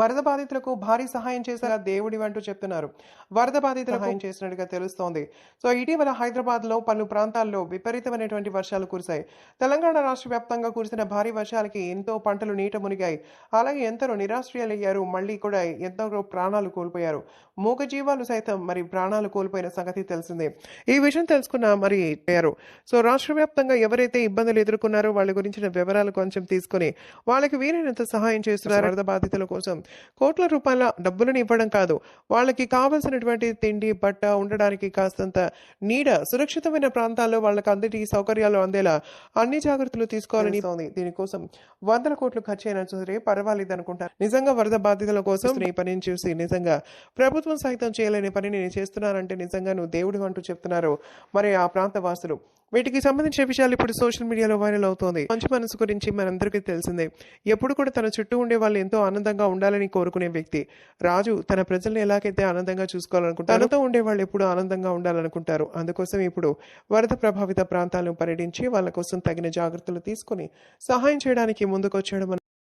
వరద బాధితులకు భారీ సహాయం చేసిన దేవుడి అంటూ చెప్తున్నారు. వరద బాధితులకు సహాయం చేసినట్టుగా తెలుస్తోంది. సో ఇటీవల హైదరాబాద్లో పలు ప్రాంతాల్లో విపరీతమైనటువంటి వర్షాలు కురిశాయి. తెలంగాణ రాష్ట్ర వ్యాప్తంగా కురిసిన భారీ వర్షాలకి ఎంతో పంటలు నీట మునిగాయి. అలాగే ఎందరో నిరాశ్రయాలయ్యారు. మళ్ళీ కూడా ఎంతో ప్రాణాలు కోల్పోయారు. మూగ జీవాలు సైతం మరి ప్రాణాలు కోల్పోయిన సంగతి తెలిసిందే. ఈ విషయం తెలుసుకున్న మరి అయ్యారు సో రాష్ట్ర వ్యాప్తంగా ఎవరైతే ఇబ్బందులు ఎదుర్కొన్నారో వాళ్ళ గురించిన వివరాలు కొంచెం తీసుకొని వాళ్ళకి వీలైనంత సహాయం చేస్తున్నారు. వరద బాధితుల కోసం కోట్ల రూపాయల డబ్బులను ఇవ్వడం కాదు. వాళ్ళకి కావాల్సినటువంటి తిండి బట్ట ఉండడానికి కాస్తంత నీడ సురక్షితమైన ప్రాంతాల్లో వాళ్ళకి అందరి సౌకర్యాలు అందేలా అన్ని జాగ్రత్తలు తీసుకోవాలని ఉంది దీనికోసం వందల కోట్లు ఖర్చు అయినా సరే పర్వాలేదు అనుకుంటారు. నిజంగా వరద బాధితుల కోసం ఈ పనిని చూసి నిజంగా ప్రభుత్వం సైతం చేయలేని పని నేను చేస్తున్నానంటే నిజంగా నువ్వు దేవుడు అంటూ చెప్తున్నారు మరి ఆ ప్రాంత వాసులు. వీటికి సంబంధించిన విషయాలు ఇప్పుడు సోషల్ మీడియాలో వైరల్ అవుతోంది. మంచి మనసు గురించి మనందరికీ తెలిసిందే. ఎప్పుడు కూడా తన చుట్టూ ఉండే వాళ్ళు ఎంతో ఆనందంగా ఉండాలని కోరుకునే వ్యక్తి. రాజు తన ప్రజల్ని ఎలాగైతే ఆనందంగా చూసుకోవాలనుకుంటారు తనతో ఉండే వాళ్ళు ఎప్పుడు ఆనందంగా ఉండాలనుకుంటారు. అందుకోసం ఇప్పుడు వరద ప్రభావిత ప్రాంతాలను పర్యటించి వాళ్ళ కోసం తగిన జాగ్రత్తలు తీసుకుని సహాయం చేయడానికి ముందుకొచ్చాడు